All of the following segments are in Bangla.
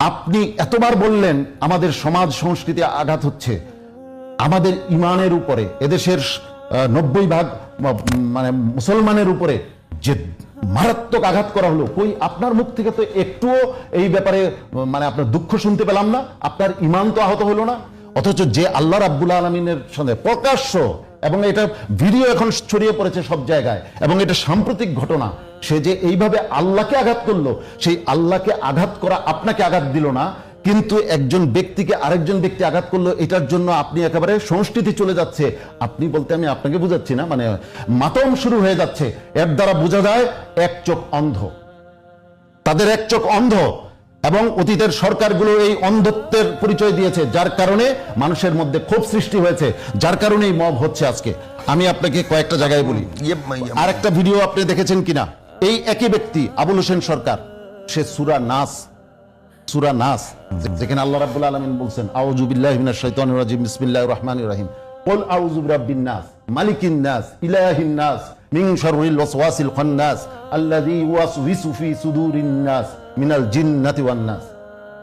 আপনি এতবার বললেন আমাদের সমাজ সংস্কৃতি আঘাত হচ্ছে। আমাদের ইমানের উপরে, এদেশের নব্বই ভাগ মানে মুসলমানের উপরে যে মারাত্মক আঘাত করা হলো, কই আপনার মুখ থেকে তো একটুও এই ব্যাপারে মানে আপনার দুঃখ শুনতে পেলাম না, আপনার ইমান তো আহত হলো না। অথচ যে আল্লাহ রাব্বুল আলমিনের সঙ্গে প্রকাশ্য, এবং এটা ভিডিও এখন ছড়িয়ে পড়েছে সব জায়গায়, এবং এটা সাম্প্রতিক ঘটনা সে যে এইভাবে আল্লাহকে আঘাত করল সেই আল্লাহকে আঘাত করা আপনাকে আঘাত দিল না কিন্তু একজন ব্যক্তিকে আরেকজন ব্যক্তি আঘাত করল এটার জন্য আপনি একেবারে সংস্কৃতি চলে যাচ্ছে। আপনি বলতে আমি আপনাকে বুঝাচ্ছি না মানে মাতম শুরু হয়ে যাচ্ছে। এর দ্বারা বোঝা যায় এক চোখ অন্ধ। তাদের এক চোখ অন্ধ এবং অতীতের সরকারগুলো এই অন্ধত্বের পরিচয় দিয়েছে যার কারণে মানুষের মধ্যে ক্ষোভ সৃষ্টি হয়েছে যার কারণে এই মব হচ্ছে আজকে। আমি আপনাকে কয়েকটা জায়গায় বলি। আর একটা ভিডিও আপনি দেখেছেন কিনা? এই একই ব্যক্তি আবুল হোসেন সরকার। সে সুরা নাস সুরা নাস যেখানে আল্লাহ রাব্বুল আলামিন বলছেন আউযু বিল্লাহি মিনাশ শাইতানির রাজিম বিসমিল্লাহির রহমানির রহিম। কুল আউযু বিরাব্বিন নাস মালিকিন নাস ইলাহিন নাস শাররিল ওয়াসওয়াসিল খান্নাস আল্লাযী ইউওয়াসউইসু ফি সুদুরিন নাস মিনাল জিন্নাতি ওয়ান নাস।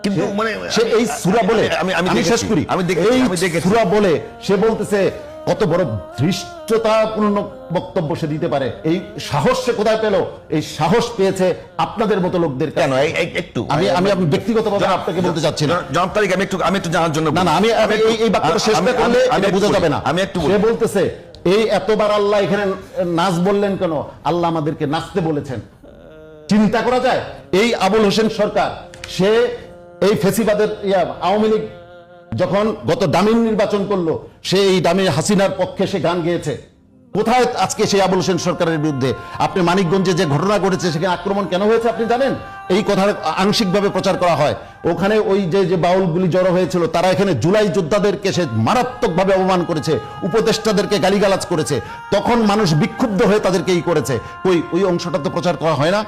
কিন্তু মানে সে এই সূরা বলে আমি আমি আমি শেষ করি। আমি দেখেছি আমি দেখেছি। সূরা বলে সে বলতেছে কত বড় ধৃষ্টতাপূর্ণ বক্তব্য সে দিতে পারে। এই সাহস সে কোথায় পেল? এই সাহস পেয়েছে আপনাদের মতো লোকদের কেন? একটু। আমি আমি আপনি ব্যক্তিগতভাবে আপনাকে বলতে চাচ্ছি না। জনাব তারিক আমি একটু আমি একটু জানার জন্য না না আমি এই- বাক্যটা শেষ না করলে আমি- বোঝা যাবে না। আমি একটু সে বলতেছে এই এতবার আল্লাহ এখানে নাচ বললেন কেন? আল্লাহ আমাদেরকে নাচতে বলেছেন। চিন্তা করা যায়? এই আবুল হোসেন সরকার সে এই ফেসিবাদের ইয়া, আওয়ামী লীগ যখন গত ডামিন নির্বাচন করল সে এই ডামি হাসিনার পক্ষে সে গান গেয়েছে। কোথায় আজকে সেই আবুল হোসেন সরকারের বিরুদ্ধে? আপনি মানিকগঞ্জে যে ঘটনা ঘটেছে, সেখানে আক্রমণ কেন হয়েছে আপনি জানেন? এই কথার আংশিকভাবে প্রচার করা হয়। ওখানে ওই যে যে বাউলগুলি জড়ো হয়েছিল, তারা এখানে জুলাই যোদ্ধাদেরকে সে মারাত্মকভাবে অপমান করেছে, উপদেষ্টাদেরকে গালিগালাজ করেছে। তখন মানুষ বিক্ষুব্ধ হয়ে তাদেরকে এই করেছে। ওই ওই অংশটা তো প্রচার করা হয় না?